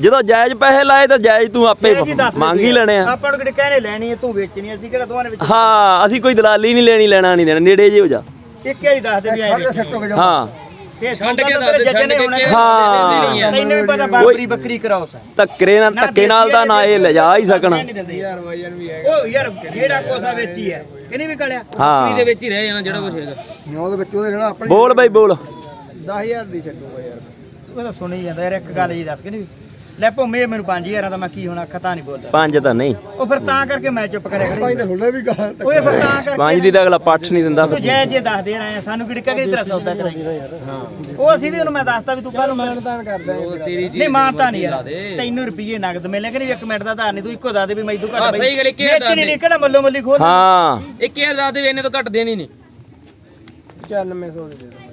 ਜਦੋਂ ਜਾਇਜ਼ ਪੈਸੇ ਲਾਏ ਤਾਂ ਜਾਇਜ਼ ਤੂੰ ਆਪੇ ਇਹ ਜੀ ਦੱਸ ਦੇ ਮੰਗ ਹੀ ਲੈਣੇ ਆ। ਆਪਾਂ ਨੂੰ ਕਿਹੜੇ ਕਹਿਣੇ ਲੈਣੀ ਹੈ ਤੂੰ ਵੇਚਣੀ ਹੈ, ਅਸੀਂ ਕਿਹੜਾ ਦੋਵਾਂ ਨੇ ਵਿੱਚ ਹਾਂ ਅਸੀਂ ਕੋਈ ਦਲਾਲੀ ਨਹੀਂ ਲੈਣੀ ਲੈਣਾ ਨਹੀਂ ਦੇਣਾ ਨੇੜੇ ਜੇ ਹੋ ਜਾ। ਇੱਕ ਹੀ ਦੱਸ ਦੇ ਵੀ ਆਏ ਵੇਚਣੀ ਹੈ। ਹਾਂ। ਤੇ ਛੱਡ ਸੌਦਾ ਕੇ ਤਾਂ ਦੱਸ ਦੇ ਜੱਜ ਛੱਡ ਨੇ ਕੇ ਹੋਣਾ। ਕਿਹੜੇ ਹਾਂ। ਦੇਣੀ ਆ? ਤੈਨੂੰ ਵੀ ਪਤਾ ਬਾਬਰੀ ਬੱਕਰੀ ਕਰਾਓ ਸਾ। ਧੱਕਰੇ ਨਾਲ ਧੱਕੇ ਨਾਲ ਤਾਂ ਨਾ ਇਹ ਲਿਜਾ ਹੀ ਸਕਣ। ਯਾਰ ਵਜਨ ਵੀ ਹੈਗਾ। ਉਹ ਯਾਰ ਜਿਹੜਾ ਕੋਸਾ ਵੇਚੀ ਹੈ ਕਿ ਨਹੀਂ ਵਿਕਲਿਆ ਹਾਂ। ਦੇ ਵਿੱਚ ਹੀ ਰਹਿ ਜਾਣਾ ਜਿਹੜਾ ਕੁਝ ਹੈਗਾ। ਉਹਦੇ ਵਿੱਚ ਉਹਦੇ ਰਹਿਣਾ ਆਪਣੀ। ਬੋਲ ਬਈ ਬੋਲ। 10000 ਦੀ ਛੱਡੂਗਾ ਯਾਰ। ਉਹ ਤਾਂ ਸੁਣੀ ਜਾਂਦਾ ਯਾਰ ਇੱਕ ਗੱਲ ਜੀ ਦੱਸ ਕਿ ਨਹੀਂ ਲੈ ਭੋਮੇ ਮੈਨੂੰ 5000 ਦਾ ਮੈਂ ਕੀ ਹੋਣਾ ਖਤਾ ਨਹੀਂ ਬੋਲਦਾ। ਪੰਜ ਤਾਂ ਨਹੀਂ। ਉਹ ਫਿਰ ਤਾਂ ਕਰਕੇ ਮੈਂ ਚੁੱਪ ਕਰਿਆ ਭਾਈ ਕਰੀ ਤੇ ਹੁਣੇ ਵੀ ਗਾਂ ਓਏ ਫਿਰ ਤਾਂ ਕਰਕੇ ਪੰਜ ਦੀ ਤਾਂ ਅਗਲਾ ਪੱਠ ਨਹੀਂ ਦਿੰਦਾ ਤੂੰ ਜੈ ਜੇ ਦੱਸ ਦੇ ਰਹੇ ਆ ਸਾਨੂੰ ਕਿਹੜੀ ਕਹੇ ਤੇਰਾ ਸੌਦਾ ਕਰਾਈ ਉਹ ਅਸੀਂ ਵੀ ਉਹਨੂੰ ਮੈਂ ਦੱਸਤਾ ਵੀ ਤੂੰ ਕੱਲ ਨੂੰ ਉਹ ਤੇਰੀ ਜੀ ਨਹੀਂ ਮਾਨਤਾ ਨਹੀਂ ਯਾਰ। ਤੈਨੂੰ ਰੁਪਏ ਨਗਦ ਮਿਲੇ ਕਿ ਨਹੀਂ? ਇੱਕ ਮਿੰਟ ਦਾ ਧਾਰ ਨਹੀਂ ਤੂੰ ਇੱਕੋ ਦੱਸ ਦੇ ਵੀ ਮੈਂ ਹਾਂ, ਘੱਟ ਸਹੀ ਗੱਲ, ਇੱਕੇ ਦੱਸ ਵੇਚਣੀ ਦੇ। ਨਹੀਂ ਕਿਹੜਾ ਮੱਲੋ ਮੱਲੀ ਖੋਲ ਹਾਂ। 1000 ਦੇ ਇਹਨੇ ਤੋਂ ਘੱਟ ਦੇਣੀ ਨਹੀਂ। 9500 ਦੇ ਦੇ।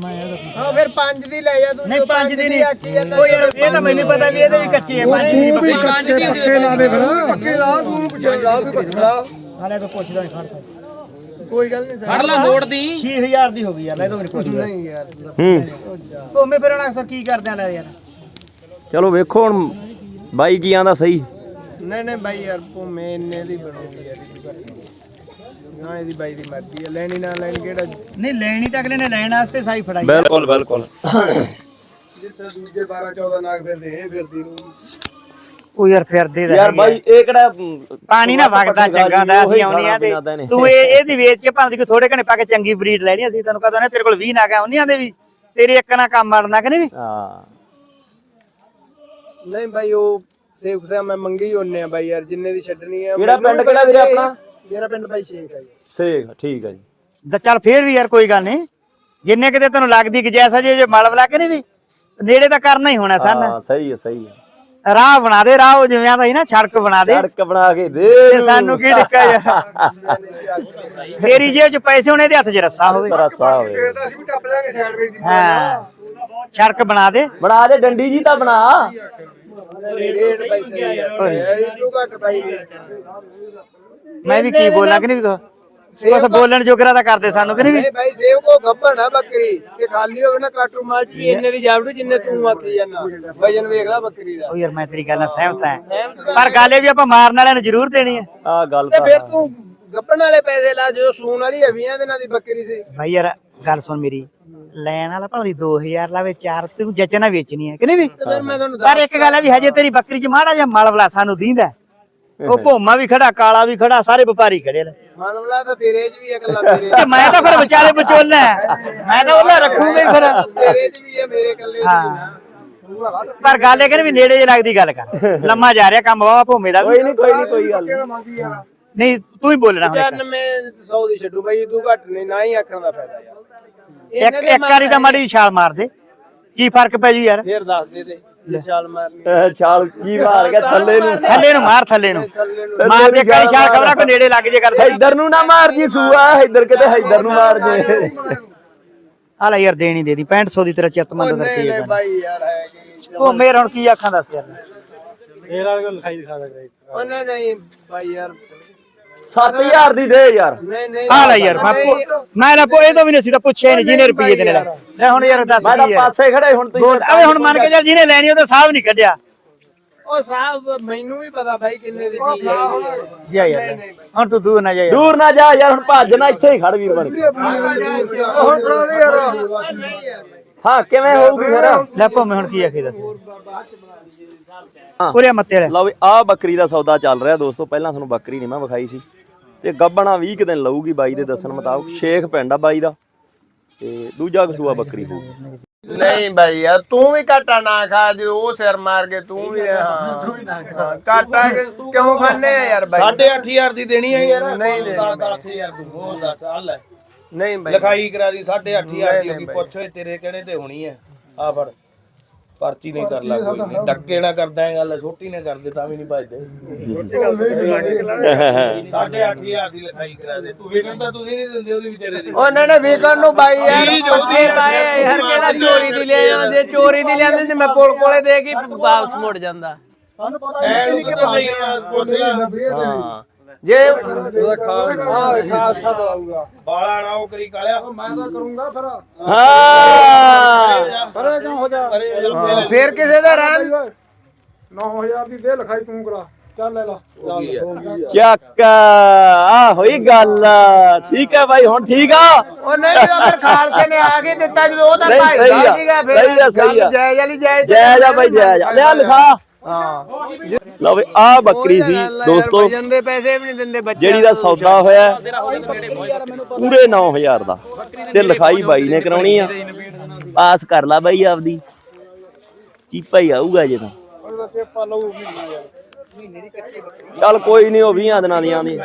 ਦੋ ਮੈਂ ਇਹਦਾ ਹਾਂ ਫਿਰ 5 ਦੀ ਲੈ ਜਾ ਤੂੰ ਨਹੀਂ ਜੋ ਪੰਜ ਦੀ ਨਹੀਂ। ਆਖੀ ਜਾਂਦਾ ਉਹ ਯਾਰ ਇਹ ਤਾਂ ਮੈਨੂੰ ਪਤਾ ਵੀ ਇਹਦੇ ਵੀ ਕੱਚੇ ਆ ਪੰਜ ਦੀ ਵੀ ਪੰਜ ਦੀ ਉਹਦੀ ਲਾ ਦੇ ਫਿਰ। ਪੱਕੇ ਲਾ ਤੂੰ ਪੁੱਛੇ ਲਾ ਤੂੰ ਪੱਕੇ ਲਾ। ਹਾਲੇ ਤਾਂ ਪੁੱਛਦਾ ਨਹੀਂ ਫੜ ਸਕਦਾ ਕੋਈ ਗੱਲ ਨਹੀਂ ਫੜ ਲਾ ਮੋੜ ਦੀ। 6000 ਦੀ ਹੋ ਗਈ ਯਾਰ ਲੈ ਤਾਂ ਮੈਨੂੰ ਪੁੱਛਦਾ। ਨਹੀਂ ਯਾਰ। ਹੂੰ। ਭੋਮੇ ਫਿਰ ਹੁਣ ਅਕਸਰ ਕੀ ਕਰਦੇ ਆ ਲੈ ਯਾਰ। ਚਲੋ ਵੇਖੋ ਹੁਣ ਬਾਈ ਕੀ ਆਂਦਾ ਸਹੀ। ਨਹੀਂ ਨਹੀਂ ਬਾਈ ਯਾਰ ਭੂਮੇ ਇੰਨੇ ਦੀ ਬਣੂਗੀ ਯਾਰ ਨਾ ਇਹਦੀ ਬਾਈ ਦੀ ਮਰਜ਼ੀ ਹੈ ਲੈਣੀ ਨਾ ਲੈਣੀ ਕਿਹੜਾ ਨਹੀਂ ਲੈਣੀ ਤਾਂ ਅਗਲੇ ਨੇ ਲੈਣ ਵਾਸਤੇ ਸਾਈ ਫੜਾਈ। ਬਿਲਕੁਲ ਬਿਲਕੁਲ। ਜਿਸ ਦੂਜੇ 12 14 ਨਾਗ ਫਿਰਦੇ ਇਹ ਫਿਰਦੀ ਨੂੰ। ਉਹ ਯਾਰ ਫਿਰਦੇ ਦਾ ਯਾਰ। ਬਾਈ ਇਹ ਕਿਹੜਾ ਪਾਣੀ ਨਾ ਵਗਦਾ ਚੰਗਾ ਦਾ ਅਸੀਂ ਆਉਣੀਆਂ ਤੇ ਤੂੰ ਇਹ ਇਹਦੀ ਵੇਚ ਕੇ ਭਾਵੇਂ ਕਿ ਥੋੜੇ ਘਣੇ ਪਾ ਕੇ ਚੰਗੀ ਬਰੀਡ ਲੈਣੀ ਅਸੀਂ ਤੈਨੂੰ ਕਹਦਾ ਨਾ ਤੇਰੇ ਕੋਲ 20 ਨਾ ਕਾ ਆਉਣੀਆਂ ਦੇ ਵੀ। ਤੇਰੇ ਇੱਕ ਨਾ ਕੰਮ ਮਰਨਾ ਕਿ ਨਹੀਂ ਵੀ? ਹਾਂ। ਨਹੀਂ ਬਾਈ ਉਹ ਸੇਵਕ ਸਾਹਿਬ ਮੈਂ ਮੰਗੀ ਉਹਨੇ ਆ ਬਾਈ ਯਾਰ ਜਿੰਨੇ ਦੀ ਛੱਡਣੀ ਆ। ਕਿਹੜਾ ਪਿੰਡ ਕਿਹੜਾ ਵੀਰੇ ਆਪਣਾ? ਮੇਰਾ ਪਿੰਡ ਬਾਈ ਸ਼ੇਖ ਹੈ ਜੀ। ਸੇਖ ਠੀਕ ਹੈ ਜੀ। ਤਾਂ ਚੱਲ ਫੇਰ ਵੀ ਯਾਰ ਕੋਈ ਗੱਲ ਨਹੀਂ। ਜਿੰਨੇ ਕਿਤੇ ਤੈਨੂੰ ਲੱਗਦੀ ਕਿ ਜੈਸਾ ਜੇ ਜੇ ਮਲ ਬਲਾ ਕੇ ਨਹੀਂ ਵੀ ਨੇੜੇ ਤਾਂ ਕਰਨਾ ਹੀ ਹੋਣਾ ਸਨ। ਹਾਂ ਸਹੀ ਹੈ ਸਹੀ ਹੈ ਰਾਹ ਬਣਾ ਦੇ ਰਾਹ ਉਹ ਜਿਵੇਂ ਆਂਦਾ ਸੀ ਨਾ ਸੜਕ ਬਣਾ ਦੇ। ਸੜਕ ਬਣਾ ਕੇ ਦੇ ਤੇ ਸਾਨੂੰ ਕੀ ਡਿੱਕਾ ਯਾਰ ਤੇਰੀ ਜੇਬ ਚ ਪੈਸੇ ਹੋਣੇ ਦੇ ਹੱਥ 'ਚ ਰੱਸਾ ਹੋਵੇ। ਤੇਰਾ ਸਾਹ ਹੋਵੇ ਅਸੀਂ ਵੀ ਟੱਪ ਜਾਾਂਗੇ ਸਾਈਡ ਵਿੱਚ ਹਾਂ। ਸੜਕ ਬਣਾ ਦੇ। ਬਣਾ ਦੇ ਡੰਡੀ ਜੀ ਤਾਂ ਬਣਾ। ਰੇਟ ਬਾਈ ਸਹੀ ਹੈ ਯਾਰ ਇਹ ਤੂੰ ਘੱਟ ਬਾਈ ਦੇ ਮੈਂ ਵੀ ਕੀ ਬੋਲਾਂ ਕਿ ਨਹੀਂ ਵੀ ਕੁਛ? ਬੋਲਣ ਜੋਗਰਾ ਤਾਂ ਕਰਦੇ ਸਾਨੂੰ ਕਿ ਨਹੀਂ ਵੀ? ਨਹੀਂ ਬਾਈ ਸੇਵ ਕੋ ਗੱਬਰ ਨਾ ਬੱਕਰੀ। ਤੇ ਖਾਲੀ ਹੋਵੇ ਨਾ ਕਾਟੂ ਮਾਲ ਵੀ ਇੰਨੇ ਦੀ ਜਾਵੜੂ ਜਿੰਨੇ ਤੂੰ ਆਖੀ ਜਾਂਦਾ। ਵਜਨ ਵੇਖ ਲੈ ਬੱਕਰੀ ਦਾ। ਉਹ ਯਾਰ ਮੈਂ ਤੇਰੀ ਗੱਲ ਨਾਲ ਸਹਿਮਤ ਹਾਂ। ਪਰ ਗੱਲ ਇਹ ਵੀ ਆਪਾਂ ਮਾਰਨ ਵਾਲਿਆਂ ਨੂੰ ਜ਼ਰੂਰ ਦੇਣੀ ਹੈ। ਆ ਗੱਲ ਤੇ ਫਿਰ ਤੂੰ ਗੱਬਣ ਵਾਲੇ ਪੈਸੇ ਲਾ ਜੋ ਸੂਣ ਵਾਲੀ ਹੈ 20 ਦਿਨਾਂ ਦੀ ਬੱਕਰੀ ਸੀ। ਭਾਈ ਯਾਰ ਗੱਲ ਸੁਣ ਮੇਰੀ। ਲੈਣ ਵਾਲਾ ਭਾਵੇਂ 2000 ਲਾਵੇ ਚਾਰ ਤੂੰ ਜੱਜ ਨਾਲ ਵੇਚਣੀ ਹੈ ਕਿ ਨਹੀਂ ਵੀ? ਤੇ ਫਿਰ ਮੈਂ ਤੁਹਾਨੂੰ ਪਰ ਇੱਕ ਗੱਲ ਹੈ ਵੀ ਹਜੇ ਤੇਰੀ ਬੱਕਰੀ 'ਚ ਮਾੜਾ ਜਿਹਾ ਮਲ ਵਲਾ ਸਾਨੂੰ ਦੀਂਦਾ। ਉਹ ਭੋਮਾ ਵੀ ਖੜਾ ਕਾਲਾ ਵੀ ਖੜਾ ਸਾਰੇ ਵਪਾਰੀ ਖੜੇ ਨੇ। ਮਾਨਵਲਾ ਤਾਂ ਤੇਰੇ 'ਚ ਵੀ ਇਕੱਲਾ ਤੇਰੇ ਤੇ ਮੈਂ ਤਾਂ ਫਿਰ ਵਿਚਾਲੇ ਵਿਚੋਲਾ। ਮੈਂ ਤਾਂ ਉਹਨਾਂ ਰੱਖੂਗਾ ਹੀ ਫਿਰ। ਤੇਰੇ 'ਚ ਵੀ ਹੈ ਮੇਰੇ ਇਕੱਲੇ 'ਚ ਵੀ ਹਾਂ। ਨਾ ਪਰ ਗੱਲ ਇਹ ਕਿ ਵੀ ਨੇੜੇ ਜੇ ਲੱਗਦੀ ਗੱਲ ਕਰ। ਲੰਮਾ ਜਾ ਰਿਹਾ ਕੰਮ ਵਾਵਾ ਭੋਮੇ ਦਾ। ਕੋਈ ਨਹੀਂ ਕੋਈ ਨਹੀਂ ਕੋਈ ਗੱਲ। ਨਹੀਂ ਤੂੰ ਹੀ ਬੋਲਣਾ ਹੁਣ ਇੱਕ। 95 100 ਦੀ ਛੱਡੂ ਬਾਈ ਤੂੰ ਘੱਟ ਨਹੀਂ ਨਾ ਹੀ ਆਖਣ ਦਾ ਫਾਇਦਾ ਯਾਰ। ਇੱਕ ਇੱਕ ਵਾਰੀ ਤਾਂ ਮਾੜੀ ਛਾਲ ਮਾਰ ਦੇ। ਕੀ ਫ਼ਰਕ ਪੈ ਜੂ ਯਾਰ? ਫੇਰ ਦੱਸ ਦੇ ਤੇ। ਮਾਰਨੀ। ਛਾਲ ਜੀ ਮਾਰ ਕੇ ਥੱਲੇ ਨੂੰ। ਥੱਲੇ ਨੂੰ ਮਾਰ ਥੱਲੇ ਨੂੰ। ਮਾਰ ਦੇ ਕਈ ਛਾਲ ਖਬਰਾਂ ਕੋ ਨੇੜੇ ਲੱਗ ਜੇ ਕਰ ਇੱਧਰ ਨੂੰ ਨਾ ਮਾਰ ਜੀ ਸੂਆ ਇੱਧਰ ਕਿਤੇ ਇੱਧਰ ਨੂੰ ਮਾਰ ਜੇ। ਆ ਲੈ ਯਾਰ ਦੇਣੀ ਦੇ ਦੀ। 6500 ਦੀ ਤੇਰਾ ਚਿੱਤ ਮੰਦ ਨਹੀਂ ਰੁਪਏ ਨਹੀਂ ਬਾਈ ਯਾਰ ਹੈ ਕਿ ਉਹ ਮੇਰ ਹੁਣ ਕੀ ਆਖਾਂ ਦੱਸ ਯਾਰ। ਉਹ ਨਹੀਂ ਨਹੀਂ ਬਾਈ ਯਾਰ। 7000 ਦੀ ਦੇ ਯਾਰ। ਨਹੀਂ ਨਹੀਂ ਆ ਲੈ ਯਾਰ ਮੈਂ ਪੁ- ਮੈਂ ਨਾ ਪੋ ਇਹ ਤੋਂ ਵੀ ਨਹੀਂ ਸੀ ਤਾਂ ਪੁੱਛਿਆ ਨਹੀਂ ਜਿਹਨੇ ਰੁਪਏ ਦੇਣੇ ਲੈ। ਲੈ ਹੁਣ ਯਾਰ ਦੱਸ ਮੈਂ ਤਾਂ ਪਾਸੇ ਖੜੇ ਹੁਣ ਤੁਸੀਂ ਅਵੇ ਹੁਣ ਮੰਨ ਕੇ ਚੱਲ ਜਿਹਨੇ ਲੈਣੀ ਉਹ ਤਾਂ ਸਾਹਬ ਨਹੀਂ ਕੱਢਿਆ। ਉਹ ਸਾਹਿਬ ਮੈਨੂੰ ਵੀ ਪਤਾ ਬਾਈ ਕਿੰਨੇ ਦੀ ਚੀਜ਼ ਹੈ ਜਾ। ਯਾਰ ਹੁਣ ਤੂੰ ਦੂਰ ਨਾ ਜਾ ਯਾਰ। ਦੂਰ ਨਾ ਜਾ ਯਾਰ ਹੁਣ ਭੱਜ ਨਾ ਇੱਥੇ ਹੀ ਖੜ ਵੀਰ ਬਣ। ਹੁਣ ਫੜਾ ਦੇ ਯਾਰ। ਹਾਂ ਕਿਵੇਂ ਹੋਊਗੀ ਫਿਰ? ਲੈ ਪੋ ਮੈਂ ਹੁਣ ਕੀ ਆਖੇ ਦੱਸ। ਪੂਰੇ ਮੱਤੇ ਲੈ ਲਓ ਵੀ ਆਹ ਬੱਕਰੀ ਦਾ ਸੌਦਾ ਚੱਲ ਰਿਹਾ ਦੋਸਤੋ ਪਹਿਲਾਂ ਤੁਹਾਨੂੰ ਬੱਕਰੀ ਨਹੀਂ ਮੈਂ ਵਿਖਾਈ ਸੀ। ਤੇ ਗੱਬਣਾ 20 ਕੁ ਦਿਨ ਲਊਗੀ ਬਾਈ ਦੇ ਦੱਸਣ ਮੁਤਾਬਕ ਸ਼ੇਖ ਪਿੰਡ ਆ ਬਾਈ ਦਾ। ਤੇ ਦੂਜਾ ਕਸੂਆ ਬੱਕਰੀ ਹੋਊਗੀ ਨਹੀਂ ਬਾਈ ਯਾਰ ਤੂੰ ਵੀ ਘਾਟਾ ਨਾ ਖਾ ਜੇ ਉਹ ਸਿਰ ਮਾਰ ਕੇ ਤੂੰ ਵੀ ਹਾਂ। ਤੂੰ ਵੀ ਨਾ ਖਾ ਘਾਟਾ ਕਿਉਂ ਖਾਣੇ ਆ ਯਾਰ ਬਾਈ? 8000 ਦੀ ਦੇਣੀ ਹੈ ਯਾਰ। ਨਹੀਂ ਨਹੀਂ 10000 ਤੂੰ ਹੋਰ ਦੱਸ ਆ ਲੈ। ਨਹੀਂ ਬਾਈ। ਲਿਖਾਈ ਕਰਾ ਦੀ 8500 ਦੀ ਪੁੱਛ ਤੇਰੇ ਕਹਿਣੇ ਤੇ ਹੋਣੀ ਹੈ? ਆ ਫੜ। ਪਰਚੀ ਨਹੀਂ ਕਰ ਲਾ ਕੋਈ ਨਹੀਂ। ਧੱਕੇ ਨਾ ਕਰਦਾ ਇਹ ਗੱਲ ਛੋਟੀ ਨੇ ਕਰਦੇ ਤਾਂ ਵੀ ਨਹੀਂ ਭਜਦੇ। 8500 ਦੀ ਲਿਖਾਈ ਕਰਾ ਦੇ। ਤੂੰ ਵੀ ਕਹਿੰਦਾ ਤੁਸੀਂ ਨਹੀਂ ਦਿੰਦੇ ਉਹਦੀ ਵਿਚਾਰੇ ਦੀ। ਉਹ ਨਾ ਨਾ ਵੀਕਰ ਨੂੰ ਬਾਈ ਯਾਰ ਪੱਕੇ ਪਾਏ ਹਰ ਕਿਹੜਾ ਚੋਰੀ ਦੀ ਲੈ ਜਾਂਦੇ ਚੋਰੀ ਦੀ ਲਿਆਂਦੇ ਤੇ ਮੈਂ ਪੁਲ ਕੋਲੇ ਦੇ ਕੇ ਵਾਪਸ ਮੁੜ ਜਾਂਦਾ। ਐ ਨੂੰ ਕਿਤੇ ਨਹੀਂ ਪੁੱਛ ਲੈ ਜੇ ਬਾਲਾ ਨਾ ਉਹ ਕਰੀ ਕਾਲਿਆ। ਹਾਂ। ਫੇਰ ਕਿਸੇ ਦਾ ਰਹਿਣ 9000 ਦੀ ਦੇ ਲਿਖਾਈ ਤੂੰ ਕਰਾ। ਚੱਲ ਲੈ ਲਾ। ਚੱਕ। ਆ ਹੋਈ ਗੱਲ। ਠੀਕ ਹੈ ਬਾਈ ਹੁਣ ਠੀਕ ਆ? ਉਹ ਨਹੀਂ ਅਗਰ ਖਾਲਸੇ ਨੇ ਆ ਕੇ ਦਿੱਤਾ ਜਦੋਂ ਉਹ ਤਾਂ ਭਾਈ ਆ, ਸੀਗਾ ਫਿਰ। ਸਹੀ ਆ, ਸਹੀ ਆ। ਜਾਇਜ਼ ਵਾਲੀ ਜਾਇਜ਼ ਜੈ ਜਾ ਬਾਈ ਜੈ ਜਾ ਲਿਆ ਲਿਖਾ। ਹਾਂ। ਲਓ ਵੀ ਆ ਬੱਕਰੀ ਸੀ ਦੋਸਤੋ। ਵਜਨ ਦੇ ਪੈਸੇ ਵੀ ਨਹੀਂ ਦਿੰਦੇ ਬੱਚੇ ਜਿਹੜੀ ਦਾ ਸੌਦਾ ਹੋਇਆ ਹੈ, ਪੂਰੇ 9000 ਦਾ। ਤੇ ਲਿਖਾਈ ਬਾਈ ਨੇ ਕਰਾਉਣੀ ਆ। ਪਾਸ ਕਰ ਲਾ ਬਾਈ ਆਪਦੀ। ਚੀਪਾ ਹੀ ਆਊਗਾ ਜੇ ਤਾਂ। ਚੱਲ ਕੋਈ ਨਹੀਂ ਉਹ 20 ਦਿਨਾਂ ਦੀਆਂ ਦੀ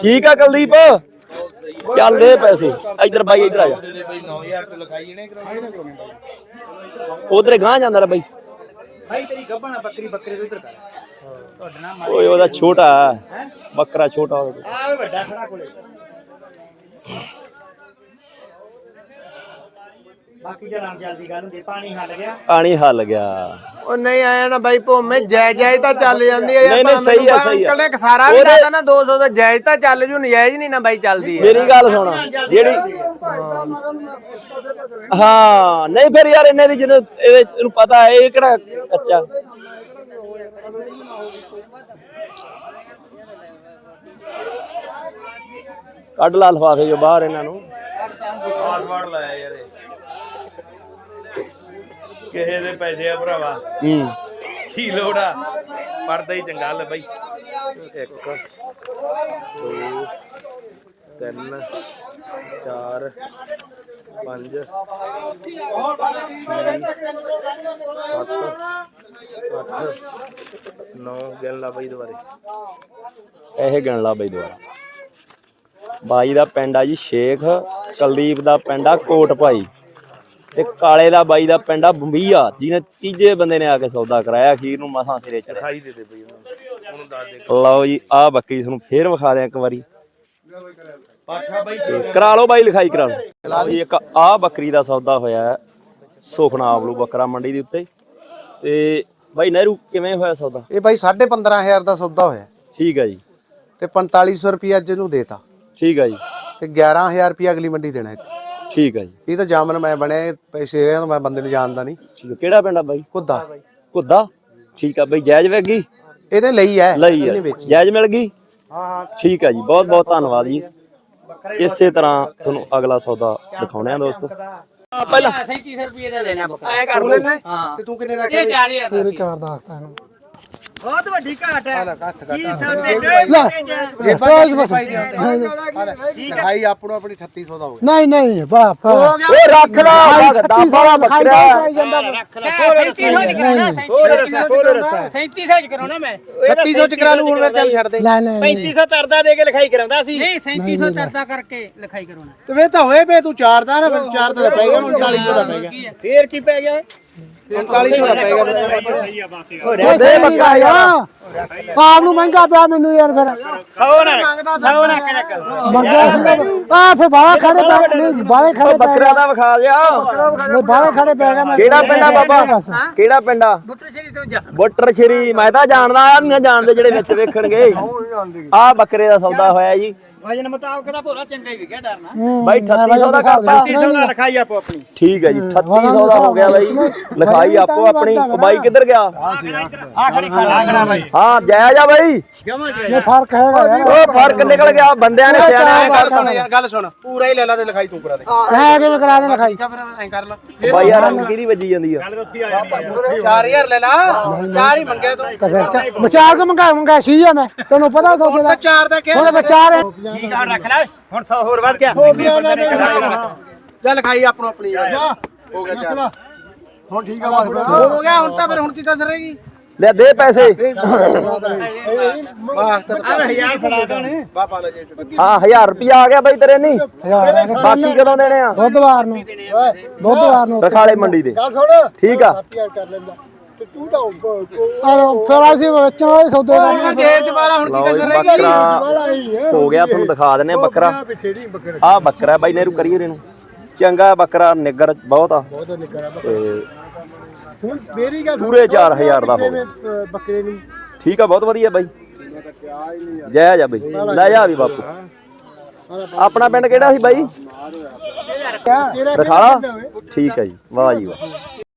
ਠੀਕ ਆ ਕੁਲਦੀਪ? ਚੱਲ ਦੇ ਪੈਸੇ। ਇੱਧਰ ਬਾਈ ਇੱਧਰ ਆ ਜਾ। ਦੇ ਬਈ 9000 ਤੇ ਲਿਖਾਈ ਇਹਨੇ ਕਰਾਉਣੀ। ਉਧਰੇ ਗਾਂ ਜਾਂਦਾ ਰ ਬਾਈ। ਭਾਈ ਤੇਰੀ ਗੱਬਣਾ ਬੱਕਰੀ ਬੱਕਰੇ ਤੋਂ ਇੱਧਰ ਕਰ। ਓਏ ਉਹਦਾ ਛੋਟਾ ਬੱਕਰਾ ਛੋਟਾ ਉਹਦਾ ਆ ਵੱਡਾ ਖੜਾ ਕੋਲੇ। ਬਾਕੀ ਚਲਾਣ ਜਲਦੀ ਗੱਲ ਹੁੰਦੀ ਪਾਣੀ ਹੱਲ ਗਿਆ। ਪਾਣੀ ਹੱਲ ਗਿਆ। ਉਹ ਨਹੀਂ ਆਇਆ ਨਾ ਬਾਈ ਭੋਮੇ ਜਾਇਜ਼ ਜਾਇਜ਼ ਤਾਂ ਚੱਲ ਜਾਂਦੀ ਹੈ ਨਹੀਂ, ਨਹੀਂ, ਸਹੀ ਆ, ਸਹੀ ਆ। ਅੰਕਲ ਨੇ ਸਾਰਾ ਵੀ ਉਹਦੇ- ਲਾਤਾ ਨਾ 200 ਦਾ ਜਾਇਜ਼ ਤਾਂ ਚੱਲ ਜੂ ਨਜਾਇਜ਼ ਨਹੀਂ ਨਾ ਬਾਈ ਚੱਲਦੀ ਹੈ ਮੇਰੀ ਗੱਲ ਸੁਣ ਜਿਹੜੀ ਹਾਂ ਨਹੀਂ ਫਿਰ ਯਾਰ ਇਹਨੇ ਦੀ ਜਿਹਨੂੰ ਇਹਦੇ ਇਹਨੂੰ ਪਤਾ ਹੈ ਇਹ ਕਿਹੜਾ ਕੱਚਾ? ਕੱਢ ਲਾ ਲਫਾਫੇ ਜੋ ਬਾਹਰ ਇਹਨਾਂ ਨੂੰ। ਵਾਰ ਵਾਰ ਲਾਇਆ ਯਾਰ ਇਹ। ਕਿਸੇ ਦੇ ਪੈਸੇ ਆ ਭਰਾਵਾ। ਹੂੰ। ਕੀ ਲੋੜ ਆ? ਪੜਦਾ ਹੀ ਚੰਗਾ ਲੈ ਬਾਈ। ਇੱਕ ਦੋ ਤਿੰਨ ਚਾਰ ਪੰਜ ਸੱਤ ਅੱਠ ਨੌ ਗਿਣ ਲਾ ਬਾਈ ਦੁਬਾਰੇ। ਇਹ ਗਿਣ ਲਾ ਬਈ ਦੁਆਰਾ ਬਾਈ ਦਾ ਪਿੰਡ ਆ ਜੀ ਸ਼ੇਖ ਕੁਲਦੀਪ ਦਾ ਪਿੰਡ ਆ ਕੋਟ ਭਾਈ ਤੇ ਕਾਲੇ ਦਾ ਬਾਈ ਦਾ ਪਿੰਡ ਆ ਬੰਬੀਆ ਜਿਹਨੇ ਤੀਜੇ ਬੰਦੇ ਨੇ ਆ ਕੇ ਸੌਦਾ ਕਰਾਇਆ ਅਖੀਰ ਨੂੰ ਮਸਾਂ ਸਿਰੇ ਚੜਿਆ ਖਾਈ ਦੇ ਦੇ ਬਈ ਉਹਨੂੰ ਦੱਸ ਦੇ। ਲਓ ਜੀ ਆ ਬੱਕਰੀ ਤੁਹਾਨੂੰ ਫੇਰ ਵਿਖਾ ਦਿਆਂ ਇੱਕ ਵਾਰੀ। ਪਾਠਾ ਬਾਈ। ਤੇ ਕਰਾ ਲਓ ਬਾਈ ਲਿਖਾਈ ਕਰਾ ਲਓ। ਲਓ ਜੀ ਇੱਕ ਆ ਬੱਕਰੀ ਦਾ ਸੌਦਾ ਹੋਇਆ ਹੈ ਸੁਖਨਾ ਆਵਲੂ ਬੱਕਰਾ ਮੰਡੀ ਦੇ ਉੱਤੇ। ਤੇ ਬਾਈ ਨਹਿਰੂ ਕਿਵੇਂ ਹੋਇਆ ਸੌਦਾ? ਇਹ ਬਾਈ 15500 ਦਾ ਸੌਦਾ ਹੋਇਆ। ਠੀਕ ਹੈ ਜੀ। ਤੇ 4500 ਰੁਪਿਆ ਅੱਜ ਇਹਨੂੰ ਦੇਤਾ। ਠੀਕ ਹੈ ਜੀ। ਤੇ 11000 ਰੁਪਿਆ ਅਗਲੀ ਮੰਡੀ ਦੇਣਾ ਇੱਥੇ। ਠੀਕ ਹੈ ਜੀ। ਇਹ ਤਾਂ ਜਾਮਨ ਮੈਂ ਬਣਿਆ ਇਹ ਪੈਸੇ ਇਹ ਮੈਂ ਬੰਦੇ ਨੂੰ ਜਾਣਦਾ ਨਹੀਂ। ਠੀਕ ਹੈ ਕਿਹੜਾ ਪਿੰਡ ਆ ਬਾਈ? ਕੁੱਦਾ ਘੁੱਦਾ? ਠੀਕ ਆ ਬਈ ਜਾਇਜ਼ ਵੇਗੀ ਇਹਦੇ ਲਈ ਹੈ ਲਈ ਇਹਨੇ ਵੇਚੀ। ਜਾਇਜ਼ ਮਿਲ ਗਈ? ਹਾਂ ਹਾਂ। ਠੀਕ ਆ ਜੀ ਬਹੁਤ ਬਹੁਤ ਧੰਨਵਾਦ ਜੀ। ਇਸੇ ਤਰ੍ਹਾਂ ਤੁਹਾਨੂੰ ਅਗਲਾ ਸੌਦਾ ਦਿਖਾਉਣੇ ਆ ਦੋਸਤੋ। ਪਹਿਲਾਂ 37 ਰੁਪਏ ਦਾ ਲੈਣਾ ਬੱਕਰਾ ਐ ਕਰ ਲੈਣਾ ਤੇ ਤੂੰ ਕਿੰਨੇ ਦਾ ਇਹ 40000 ਦਾ ਚਾਰ ਦੱਸਦਾ ਇਹਨੂੰ। ਬਹੁਤ ਵੱਡੀ ਘਾਟ ਹੈ। ਕੀ ਸੌਦੇ ਇਹ ਭਾਈ ਭਾਈ ਲਿਖਾਈ ਆਪਣੋ ਆਪਣੀ 3800 ਦਾ ਹੋ ਗਿਆ। ਨਹੀਂ ਨਹੀਂ ਬਾਪ ਓਏ ਰੱਖ ਲਾ ਭਗਦਾ ਬਾਲਾ ਬੱਕਰਾ। 3700 ਚ ਕਰਾਉਣਾ 3700 ਚ ਕਰਾਉਣਾ ਮੈਂ। 3800 ਚ ਕਰਾ ਲੂ ਹੁਣ ਮੈਂ ਚੱਲ ਛੱਡ ਦੇ। ਲੈ ਨਹੀਂ 3500 ਤਰਦਾ ਦੇ ਕੇ ਲਿਖਾਈ ਕਰਾਉਂਦਾ ਸੀ। ਨਹੀਂ 3700 ਤਰਦਾ ਕਰਕੇ ਲਿਖਾਈ ਕਰਾਉਣਾ। ਤੇ ਵੇ ਤਾਂ ਹੋਏ ਵੇ ਤੂੰ ਚਾਰ ਦਾ ਨਾ ਦਾ ਪੈ ਗਿਆ 3900 ਦਾ ਪੈ ਗਿਆ। ਫੇਰ ਕੀ ਪੈ ਗਿਆ? 3900 ਦਾ ਪੈ ਗਿਆ ਦੇ ਬੱਕਾ ਯਾ ਆਪ ਨੂੰ ਮਹਿੰਗਾ ਪਿਆ ਮੈਨੂੰ ਯਾਰ ਫਿਰ। 100 ਨਾ 100 ਨਾ ਕਰਿਆ ਕਰ ਮੰਗਿਆ ਸੀ ਆ ਫਿਰ ਬਾਹਲਾ ਖੜੇ ਪੈ ਨਹੀਂ ਬਾਹਲੇ ਖੜੇ ਪੈ ਬੱਕਰਾ ਦਾ ਵਿਖਾ ਗਿਆ ਗਏ ਬਾਹਲੇ ਖੜੇ ਪੈ ਗਏ। ਮੈਂ ਕਿਹੜਾ ਪਿੰਡ ਆ ਬਾਬਾ। ਕਿਹੜਾ ਪਿੰਡ ਬੁੱਟਰ ਸ਼ੇਰੀ ਤੋਂ ਜਾ। ਬੁੱਟਰ ਸ਼੍ਰੀ ਮੈਂ ਤਾਂ ਜਾਣਦਾ ਆ ਨਹੀਂ ਜਾਣਦੇ ਜਿਹੜੇ ਵਿੱਚ ਵੇਖਣਗੇ। ਆ ਬੱਕਰੇ ਦਾ ਸੌਦਾ ਹੋਇਆ ਜੀ। ਵਜਨ ਮੁਤਾਬਕ ਦਾ ਭੋਰਾ ਚੰਗਾ ਹੀ ਵਿਕਿਆ ਡਰਨਾ। ਬਾਈ 3800 ਦਾ ਕਰਤਾ 300 ਦਾ ਲਿਖਾਈ ਆਪੋ ਆਪਣੀ। ਠੀਕ ਹੈ ਜੀ 3800 ਦਾ ਹੋ ਗਿਆ ਬਾਈ। ਲਿਖਾਈ ਆਪੋ ਆਪਣੀ। ਬਾਈ ਕਿੱਧਰ ਗਿਆ? ਆ ਖੜੀ ਖੜਾ ਬਾਈ। ਹਾਂ ਜਾਇਜ਼ ਆ ਬਾਈ। ਇਹ ਫ਼ਰਕ ਹੈਗਾ ਯਾਰ। ਉਹ ਫ਼ਰਕ ਨਿਕਲ ਗਿਆ ਬੰਦਿਆਂ ਨੇ ਸਿਆਣਾ ਗੱਲ ਸੁਣ ਯਾਰ ਗੱਲ ਸੁਣ ਪੂਰਾ ਹੀ ਲੈ ਲਾ ਤੇ ਲਿਖਾਈ ਤੂੰ ਕਰਾ ਦੇ। ਐ ਕਿਵੇਂ ਕਰਾ ਦੇ ਲਿਖਾਈ? ਠੀਕ ਆ ਫਿਰ ਐਂ ਕਰ ਲਾ। ਬਾਈ ਯਾਰ ਰੰਗ ਕਿਹਦੀ ਵੱਜੀ ਜਾਂਦੀ ਆ? 4000 ਲੈ ਲਾ। ਚਾਰ ਹੀ ਮੰਗਿਆ ਤੂੰ। ਤਾਂ ਫਿਰ ਵਿਚਾਰ ਕੇ ਮੰਗਾ ਮੰਗਾ ਸੀ ਮੈਂ। ਤੈਨੂੰ ਪਤਾ ਸੌਦੇ ਦਾ। ਚਾਰ ਦਾ ਕਿਹਾ ਉਹਦੇ ਵਿਚਾਰ ਠੀਕ ਆ ਰੱਖ ਲੈ ਹੁਣ 100 ਹੋਰ ਵੱਧ ਗਿਆ। ਚੱਲ ਲਿਖਾਈ ਆਪਣੋ ਆਪਣੀ ਯਾਰ। ਹੋ ਗਿਆ ਚਾਰ। ਹੁਣ ਠੀਕ ਆ ਬਸ ਹੋ ਗਿਆ ਹੁਣ ਤਾਂ ਫਿਰ ਹੁਣ ਕੀ ਕਸਰ ਰਹੇਗੀ ਲੈ ਦੇ ਪੈਸੇ। ਵਾਹ ਤਾਂ ਆ 1000 ਫੜਾ ਦੋਣੇ ਬਾਪਾ ਲੈ ਜੇ ਹਾਂ 1000 ਰੁਪਿਆ ਆ ਗਿਆ ਬਾਈ ਤੇਰੇ ਨਹੀਂ ਬਾਕੀ ਕਦੋਂ ਦੇਣੇ ਆ? ਬੁੱਧਵਾਰ ਨੂੰ। ਬੁੱਧਵਾਰ ਨੂੰ। ਰਖਾਲੇ ਮੰਡੀ ਦੇ। ਠੀਕ ਆ। ਆ ਫਿਰ ਅਸੀਂ ਵੇਚਣ ਵਾਲੇ ਸੌਦੇ ਕਰਨੇ ਜੇਬ ਚ ਮਾਰਾ ਹੁਣ ਲਓ ਜੀ ਬੱਕਰਾ ਹੋ ਗਿਆ ਤੁਹਾਨੂੰ ਦਿਖਾ ਦਿੰਨੇ ਆ ਬੱਕਰਾ। ਆ ਬੱਕਰਾ। ਬਾਈ ਨੇਰੂ ਕਰੀਏ ਇਹਨੂੰ। ਚੰਗਾ ਬੱਕਰਾ ਨਿੱਗਰ ਬਹੁਤ ਆ। ਤੇ ਹੁਣ ਮੇਰੀ ਗੱਲ ਪੂਰੇ 4000 ਦਾ ਹੋ ਗਿਆ ਬੱਕਰੇ ਨੂੰ ਠੀਕ ਆ ਬਹੁਤ ਵਧੀਆ ਬਾਈ। ਜੈ ਜਾ ਬਾਈ। ਲੈ ਜਾ ਵੀ ਬਾਪੂ। ਆਪਣਾ ਪਿੰਡ ਕਿਹੜਾ ਸੀ ਬਾਈ? ਰਖਾਲਾ? ਠੀਕ ਹੈ ਜੀ ਵਾਹ ਜੀ ਵਾਹ।